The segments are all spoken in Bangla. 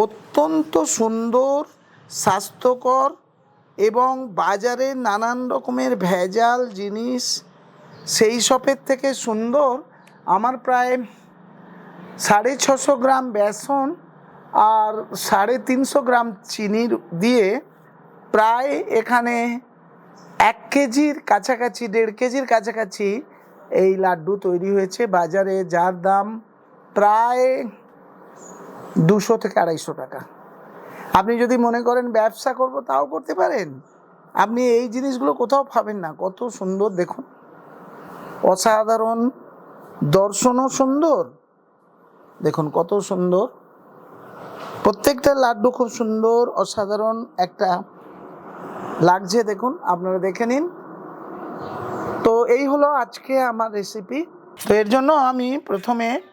অত্যন্ত সুন্দর, স্বাস্থ্যকর এবং বাজারে নানান রকমের ভেজাল জিনিস। সেই সবের থেকে সুন্দর আমার প্রায় সাড়ে ছশো গ্রাম বেসন আর সাড়ে তিনশো গ্রাম চিনির দিয়ে প্রায় এখানে এক কেজির কাছাকাছি, দেড় কেজির কাছাকাছি এই লাড্ডু তৈরি হয়েছে বাজারে, যার দাম প্রায় দুশো থেকে আড়াইশো টাকা। আপনি যদি মনে করেন ব্যবসা করব, তাও করতে পারেন। আপনি এই জিনিসগুলো কোথাও পাবেন না। কত সুন্দর, দেখুন। অসাধারণ, দর্শনও সুন্দর। দেখুন কত সুন্দর। প্রত্যেকটা লাড্ডু খুব সুন্দর, অসাধারণ একটা লাগছে, দেখুন। আপনারা দেখে নিন। তো এই হলো আজকে আমার রেসিপি তো এর জন্য আমি প্রথমে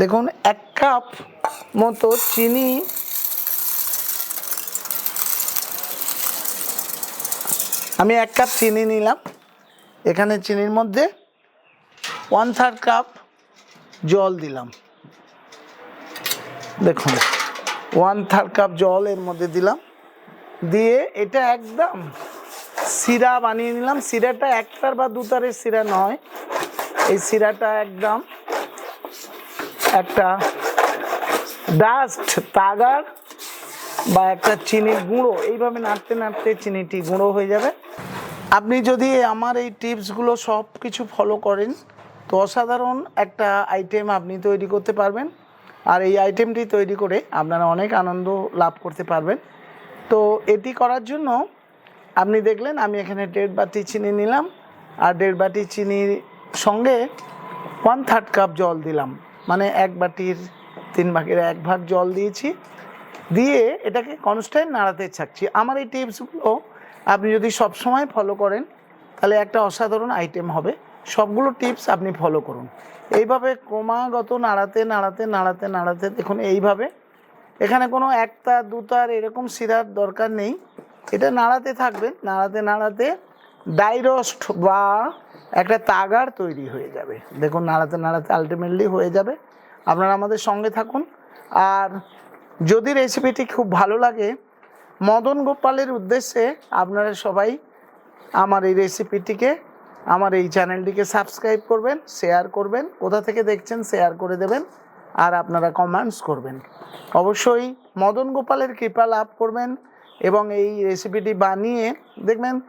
দেখুন, এক কাপ মতো চিনি। আমি এক কাপ চিনি নিলাম। এখানে চিনির মধ্যে ওয়ান থার্ড কাপ জল দিলাম। দেখুন ওয়ান থার্ড কাপ জল এর মধ্যে দিলাম। দিয়ে এটা একদম সিরা বানিয়ে নিলাম। সিরাটা একটার বা দুতারের সিরা নয়। এই সিরাটা একদম একটা ডাস্ট তাগার বা একটা চিনির গুঁড়ো। এইভাবে নাড়তে নাড়তে চিনিটি গুঁড়ো হয়ে যাবে। আপনি যদি আমার এই টিপসগুলো সব কিছু ফলো করেন, তো অসাধারণ একটা আইটেম আপনি তৈরি করতে পারবেন। আর এই আইটেমটি তৈরি করে আপনারা অনেক আনন্দ লাভ করতে পারবেন। তো এটি করার জন্য আপনি দেখলেন, আমি এখানে দেড় বাটি চিনি নিলাম। আর দেড় বাটি চিনির সঙ্গে ওয়ান থার্ড কাপ জল দিলাম। মানে এক বাটির তিন ভাগের এক ভাগ জল দিয়েছি। দিয়ে এটাকে কনস্ট্যান্ট নাড়াতে থাকছি আমার এই টিপসগুলো আপনি যদি সব সময় ফলো করেন, তাহলে একটা অসাধারণ আইটেম হবে। সবগুলো টিপস আপনি ফলো করুন। এইভাবে ক্রমাগত নাড়াতে নাড়াতে নাড়াতে নাড়াতে দেখুন এইভাবে। এখানে কোনো একটা দুতার এরকম শিরার দরকার নেই। এটা নাড়াতে থাকবেন। নাড়াতে নাড়াতে ডাইরস্ট বা একটা তাগার তৈরি হয়ে যাবে। দেখুন, নাড়াতে নাড়াতে আলটিমেটলি হয়ে যাবে। আপনারা আমাদের সঙ্গে থাকুন। আর যদি রেসিপিটি খুব ভালো লাগে, মদন গোপালের উদ্দেশ্যে আপনারা সবাই আমার এই রেসিপিটিকে আমার এই চ্যানেলটিকে সাবস্ক্রাইব করবেন শেয়ার করবেন, কোথা থেকে দেখছেন শেয়ার করে দেবেন, আর আপনারা কমেন্টস করবেন। অবশ্যই মদন গোপালের কৃপা লাভ করবেন এবং এই রেসিপিটি বানিয়ে, দেখবেন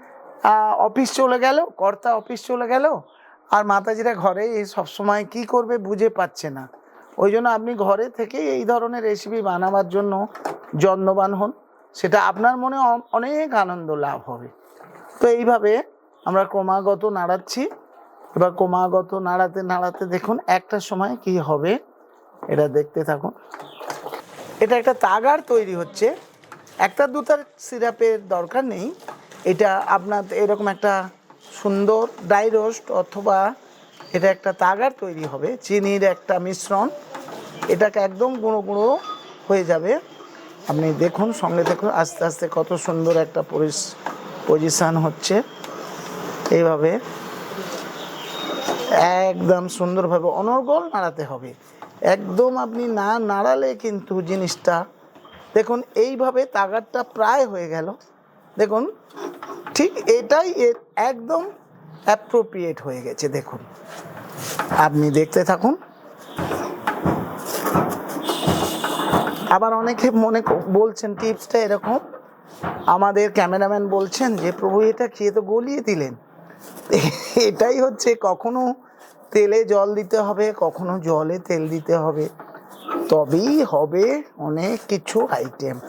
অফিস চলে গেল, কর্তা অফিস চলে গেল, আর মাতাজিরা ঘরে এই সবসময় কি করবে বুঝে পাচ্ছে না। ওই জন্য আপনি ঘরে থেকেই এই ধরনের রেসিপি বানাবার জন্য যত্নবান হন। সেটা আপনার মনে অনেক আনন্দ লাভ হবে। তো এইভাবে আমরা ক্রমাগত নাড়াচ্ছি। এবার ক্রমাগত নাড়াতে নাড়াতে দেখুন একটা সময় কি হবে। এটা দেখতে থাকুন। এটা একটা তাগার তৈরি হচ্ছে। একটা দুটার সিরাপের দরকার নেই। এটা আপনার এরকম একটা সুন্দর ড্রাই রোস্ট অথবা এটা একটা তাগার তৈরি হবে, চিনির একটা মিশ্রণ। এটাকে একদম গুঁড়ো গুঁড়ো হয়ে যাবে। আপনি দেখুন, সঙ্গে দেখুন, আস্তে আস্তে কত সুন্দর একটা পজিশান হচ্ছে। এইভাবে একদম সুন্দরভাবে অনর্গল নাড়াতে হবে। একদম আপনি না নাড়ালে কিন্তু জিনিসটা, দেখুন, এইভাবে তাগারটা প্রায় হয়ে গেল। দেখুন ঠিক এটাই একদম অ্যাপ্রোপ্রিয়েট হয়ে গেছে, দেখুন। আপনি দেখতে থাকুন। আবার অনেকে মনে বলছেন টিপসটা এরকম। আমাদের ক্যামেরাম্যান বলছেন যে, প্রভু, এটা খেয়ে তো গলিয়ে দিলেন। এটাই হচ্ছে কখনো তেলে জল দিতে হবে, কখনো জলে তেল দিতে হবে। তবেই হবে অনেক কিছু আইটেম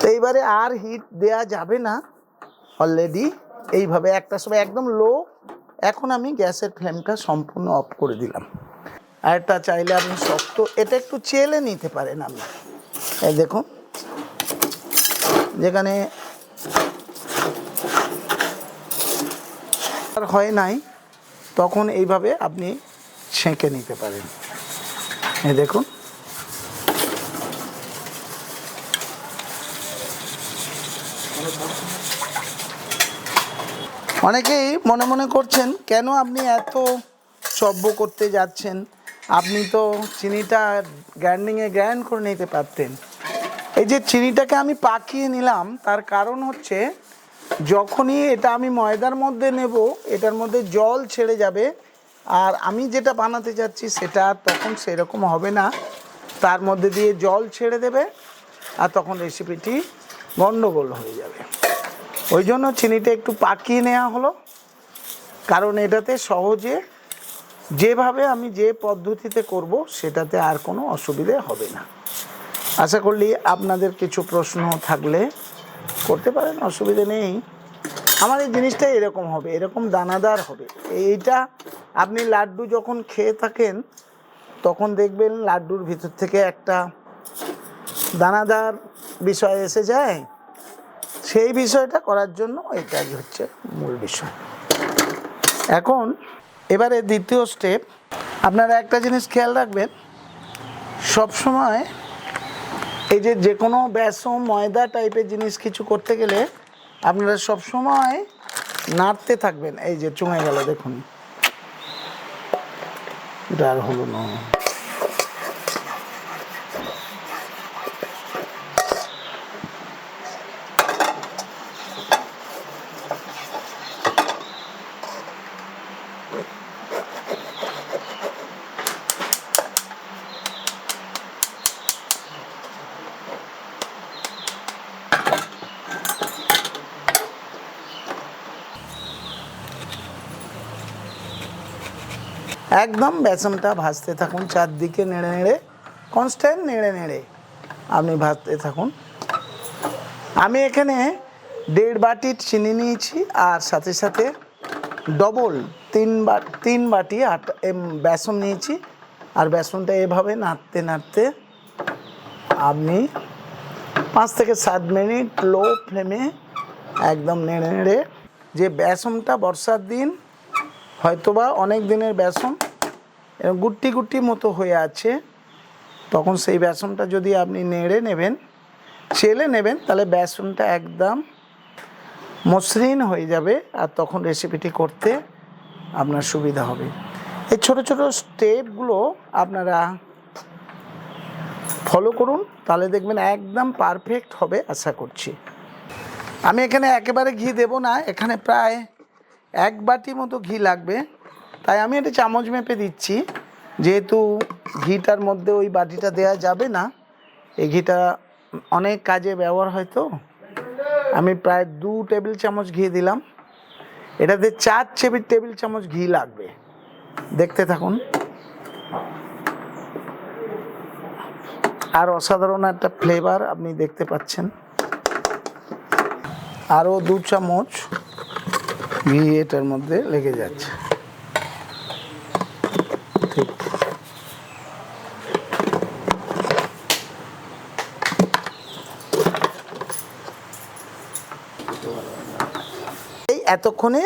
তো এইবারে আর হিট দেয়া যাবে না। অলরেডি এইভাবে একটা সময় একদম লো এখন আমি গ্যাসের ফ্লেমটা সম্পূর্ণ অফ করে দিলাম। আর এটা চাইলে আপনি শক্ত, এটা একটু চেলে নিতে পারেন আপনি। এই দেখুন, যেখানে হয় নাই, তখন এইভাবে আপনি ছেঁকে নিতে পারেন। এই দেখুন। অনেকেই মনে মনে করছেন, কেন আপনি এত সভ্য করতে যাচ্ছেন? আপনি তো চিনিটা গ্রাইন্ডিংয়ে গ্রাইন্ড করে নিতে পারতেন। এই যে চিনিটাকে আমি পাকিয়ে নিলাম, তার কারণ হচ্ছে যখনই এটা আমি ময়দার মধ্যে নেব, এটার মধ্যে জল ছেড়ে যাবে, আর আমি যেটা বানাতে যাচ্ছি সেটা তখন সেরকম হবে না। তার মধ্যে দিয়ে জল ছেড়ে দেবে, আর তখন রেসিপিটি গণ্ডগোল হয়ে যাবে। ওই জন্য চিনিটা একটু পাকিয়ে নেওয়া হলো। কারণ এটাতে সহজে যেভাবে আমি যে পদ্ধতিতে করব, সেটাতে আর কোনো অসুবিধে হবে না। আশা করলি আপনাদের কিছু প্রশ্ন থাকলে করতে পারেন, অসুবিধে নেই। আমার এই জিনিসটা এরকম হবে, এরকম দানাদার হবে। এইটা আপনি লাড্ডু যখন খেয়ে থাকেন, তখন দেখবেন লাড্ডুর ভিতর থেকে একটা দানাদার বিষয় এসে যায়। সেই বিষয়টা করার জন্য এটাই হচ্ছে মূল বিষয়। এখন, এবারে দ্বিতীয় স্টেপ আপনারা একটা জিনিস খেয়াল রাখবেন, সবসময় এই যে যে কোনো বেসম ময়দা টাইপের জিনিস কিছু করতে গেলে আপনারা সবসময় নাড়তে থাকবেন। এই যে চুঙে গেল, দেখুন। এটা আর হলো না। একদম বেসনটা ভাজতে থাকুন, চারদিকে নেড়ে নেড়ে কনস্ট্যান্ট নেড়ে নেড়ে আপনি ভাজতে থাকুন। আমি এখানে দেড় বাটি চিনি নিয়েছি, আর সাথে সাথে ডবল তিন বা, তিন বাটি আটা বেসন নিয়েছি। আর বেসনটা এভাবে নাড়তে নাড়তে আপনি পাঁচ থেকে সাত মিনিট লো ফ্লেমে একদম নেড়ে নেড়ে যে বেসনটা বর্ষার দিন হয়তোবা অনেক দিনের বেসন গুট্টি গুট্টি মতো হয়ে আছে। তখন সেই বেসনটা যদি আপনি নেড়ে নেবেন, চেলে নেবেন, তাহলে বেসনটা একদম মসৃণ হয়ে যাবে আর তখন রেসিপিটি করতে আপনার সুবিধা হবে। এই ছোট ছোট স্টেপগুলো আপনারা ফলো করুন, তাহলে দেখবেন একদম পারফেক্ট হবে, আশা করছি। আমি এখানে একেবারে ঘি দেব না, এখানে প্রায় এক বাটি মতো ঘি লাগবে। তাই আমি এটা চামচ মেপে দিচ্ছি। যেহেতু ঘিটার মধ্যে ওই বাটিটা দেয়া যাবে না, এই ঘিটা অনেক কাজে ব্যবহার হয় তো। আমি প্রায় দু টেবিল চামচ ঘি দিলাম। এটাতে চার টেবিল টেবিল চামচ ঘি লাগবে। দেখতে থাকুন। আর অসাধারণ একটা ফ্লেভার আপনি দেখতে পাচ্ছেন। আরও দু চামচ ঘি এটার মধ্যে লেগে যাচ্ছে। ঠিক এই এতক্ষণে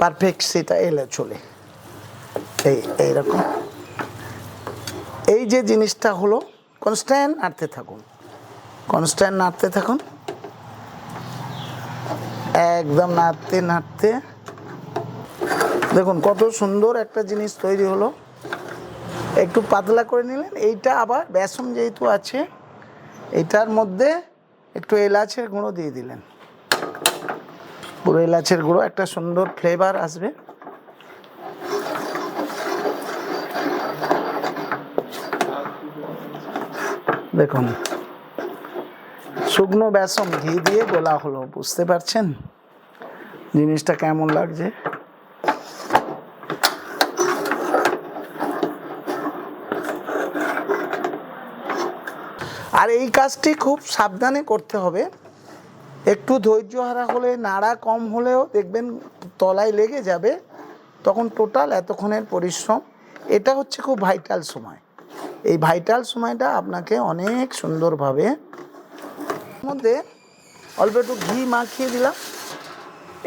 পারফেক্ট সেটা এলে চলে। এই, এইরকম। এই যে জিনিসটা হলো কনস্ট্যান্ট নাড়তে থাকুন। কনস্ট্যান্ট নাড়তে থাকুন। একদম নাড়তে নাড়তে। দেখুন, কত সুন্দর একটা জিনিস তৈরি হলো। একটু পাতলা করে নিলেন। এইটা আবার বেসন যেহেতু আছে, এটার মধ্যে একটু এলাচের গুঁড়ো দিয়ে দিলেন। পুরো এলাচের গুঁড়ো, একটা সুন্দর ফ্লেভার আসবে। দেখুন শুকনো বেসন ঘি দিয়ে গোলা হলো, বুঝতে পারছেন? জিনিসটা কেমন লাগছে? আর এই কাজটি খুব সাবধানে করতে হবে। একটু ধৈর্য হারা হলে, নাড়া কম হলেও দেখবেন তলায় লেগে যাবে, তখন টোটাল এতক্ষণের পরিশ্রম। এটা হচ্ছে খুব ভাইটাল সময়। এই ভাইটাল সময়টা আপনাকে অনেক সুন্দরভাবে মধ্যে অল্প একটু ঘি মাখিয়ে দিলাম।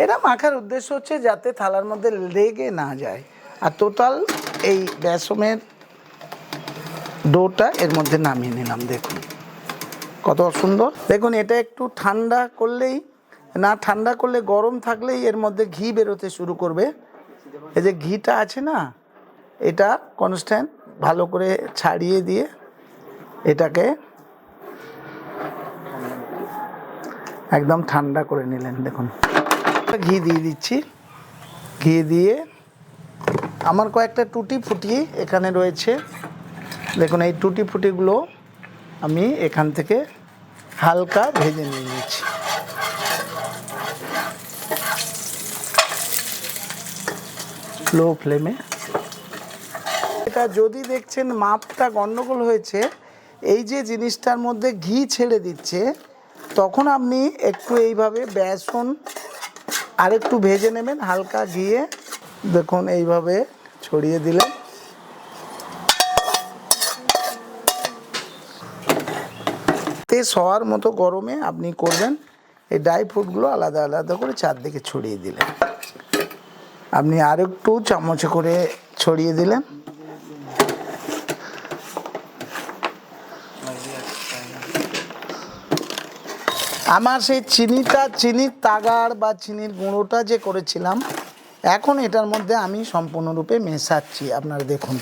এটা মাখার উদ্দেশ্য হচ্ছে যাতে থালার মধ্যে লেগে না যায়। আর টোটাল এই বেসমের ডোটা এর মধ্যে নামিয়ে নিলাম, দেখুন। কত সুন্দর। দেখুন, এটা একটু ঠান্ডা করলেই, না ঠান্ডা করলে, গরম থাকলেই এর মধ্যে ঘি বেরোতে শুরু করবে। এই যে ঘিটা আছে না, এটা কনস্ট্যান্ট ভালো করে ছাড়িয়ে দিয়ে এটাকে একদম ঠান্ডা করে নিলেন, দেখুন। ঘি দিয়ে দিচ্ছি। ঘি দিয়ে আমার কয়েকটা টুটি ফুটি এখানে রয়েছে। দেখুন, এই টুটি ফুটিগুলো আমি এখান থেকে হালকা ভেজে নিয়ে নিচ্ছি। লো ফ্লেমে। এটা যদি দেখছেন, মাপটা গণ্ডগোল হয়েছে, এই যে জিনিসটার মধ্যে ঘি ছেড়ে দিচ্ছে তখন আপনি একটু এইভাবে বেসন আর একটু ভেজে নেবেন, হালকা ঘিয়ে। দেখুন, এইভাবে ছড়িয়ে দিলেন তে শোয়ার মতো গরমে আপনি করবেন, এই ড্রাই ফ্রুটগুলো আলাদা আলাদা করে চারদিকে ছড়িয়ে দিলেন। আপনি আর একটু চামচে করে ছড়িয়ে দিলেন। আমার সেই চিনিটা চিনির তাগার বা চিনির গুঁড়োটা যে করেছিলাম, এখন এটার মধ্যে আমি সম্পূর্ণরূপে মেশাচ্ছি। আপনারা দেখুন।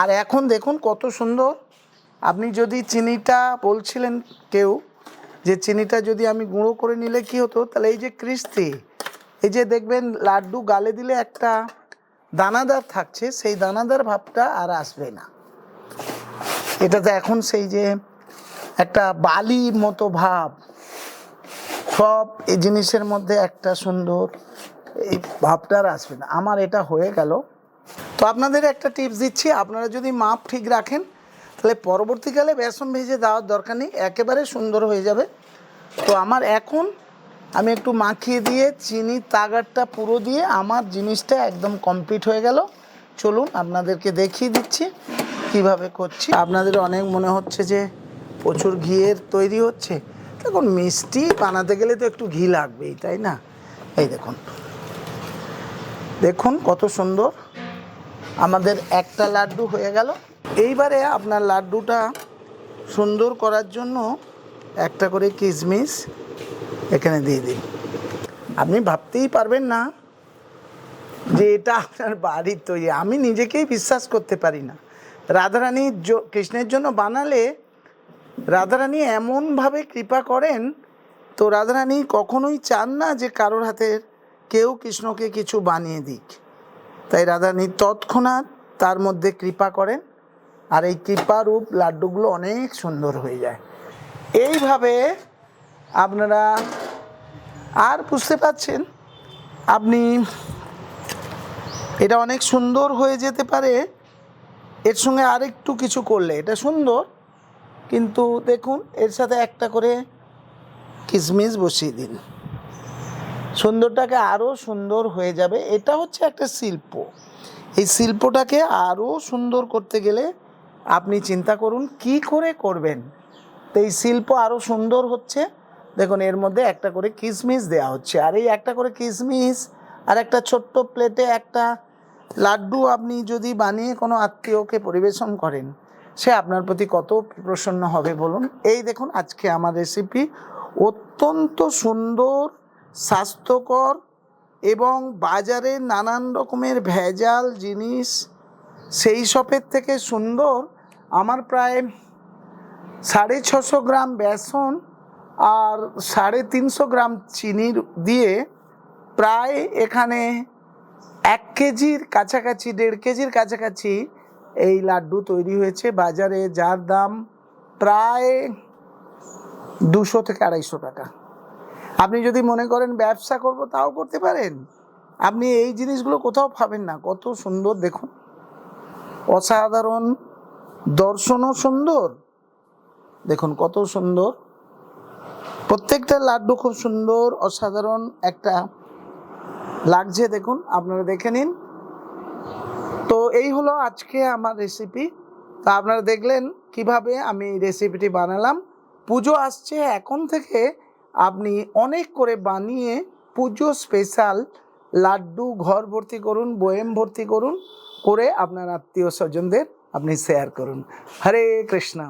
আর এখন দেখুন কত সুন্দর। আপনি যদি চিনিটা বলছিলেন কেউ যে চিনিটা যদি আমি গুঁড়ো করে নিলে কি হতো? তাহলে এই যে ক্রিস্তি এই যে দেখবেন লাড্ডু গালে দিলে একটা দানাদার থাকছে, সেই দানাদার ভাবটা আর আসবে না। এটাতে এখন সেই যে একটা বালির মতো ভাব। সব এই জিনিসের মধ্যে একটা সুন্দর এই ভাবটা আর আসবে না। আমার এটা হয়ে গেল। তো আপনাদের একটা টিপস দিচ্ছি, আপনারা যদি মাপ ঠিক রাখেন, তাহলে পরবর্তীকালে বেসন ভেজে দেওয়ার দরকার নেই, একেবারে সুন্দর হয়ে যাবে। তো আমার এখন আমি একটু মাখিয়ে দিয়ে চিনি তাগারটা পুরো দিয়ে আমার জিনিসটা একদম কমপ্লিট হয়ে গেল। চলুন আপনাদেরকে দেখিয়ে দিচ্ছি কীভাবে করছি। আপনাদের অনেক মনে হচ্ছে যে প্রচুর ঘিয়ের তৈরি হচ্ছে। দেখুন, মিষ্টি বানাতে গেলে তো একটু ঘি লাগবেই, তাই না? এই দেখুন। দেখুন কত সুন্দর। আমাদের একটা লাড্ডু হয়ে গেল। এইবারে আপনার লাড্ডুটা সুন্দর করার জন্য একটা করে কিশমিশ এখানে দিয়ে দিন। আপনি ভাবতেই পারবেন না যে এটা আপনার বাড়ির তৈরি। আমি নিজেকেই বিশ্বাস করতে পারি না। রাধারানী কৃষ্ণের জন্য বানালে রাধারানী এমনভাবে কৃপা করেন, তো রাধারানী কখনোই চান না যে কারোর হাতের কেউ কৃষ্ণকে কিছু বানিয়ে দিক। তাই রাধারানী তৎক্ষণাৎ তার মধ্যে কৃপা করেন, আর এই কৃপারূপ লাড্ডুগুলো অনেক সুন্দর হয়ে যায়। এইভাবে আপনারা আর বুঝতে পারছেন, আপনি এটা অনেক সুন্দর হয়ে যেতে পারে, এর সঙ্গে আরেকটু কিছু করলে এটা সুন্দর। কিন্তু দেখুন, এর সাথে একটা করে কিশমিশ বসিয়ে দিন। সুন্দরটাকে আরও সুন্দর হয়ে যাবে। এটা হচ্ছে একটা শিল্প। এই শিল্পটাকে আরও সুন্দর করতে গেলে আপনি চিন্তা করুন, কি করে করবেন? তো এই শিল্প আরও সুন্দর হচ্ছে। দেখুন, এর মধ্যে একটা করে কিশমিশ দেওয়া হচ্ছে। আর এই একটা করে কিশমিশ আর একটা ছোট্ট প্লেটে একটা লাড্ডু আপনি যদি বানিয়ে কোনো আত্মীয়কে পরিবেশন করেন সে আপনার প্রতি কত প্রসন্ন হবে বলুন? এই দেখুন আজকে আমার রেসিপি অত্যন্ত সুন্দর, স্বাস্থ্যকর এবং বাজারে নানান রকমের ভেজাল জিনিস, সেই সবের থেকে সুন্দর। আমার প্রায় সাড়ে ছশো গ্রাম বেসন আর সাড়ে তিনশো গ্রাম চিনি দিয়ে প্রায় এখানে এক কেজির কাছাকাছি, দেড় কেজির কাছাকাছি এই লাড্ডু তৈরি হয়েছে বাজারে, যার দাম প্রায় দুশো থেকে আড়াইশো টাকা। আপনি যদি মনে করেন ব্যবসা করব তাও করতে পারেন। আপনি এই জিনিসগুলো কোথাও পাবেন না। কত সুন্দর, দেখুন। অসাধারণ, দর্শনও সুন্দর। দেখুন কত সুন্দর। প্রত্যেকটা লাড্ডু খুব সুন্দর, অসাধারণ একটা লাগছে, দেখুন। আপনারা দেখে নিন। তো এই হলো আজকে আমার রেসিপি তা আপনারা দেখলেন কীভাবে আমি রেসিপিটি বানালাম। পুজো আসছে, এখন থেকে আপনি অনেক করে বানিয়ে পুজো স্পেশাল লাড্ডু ঘর ভর্তি করুন বয়েম ভর্তি করুন, করে আপনার আত্মীয় স্বজনদের আপনি শেয়ার করুন। হরে কৃষ্ণ।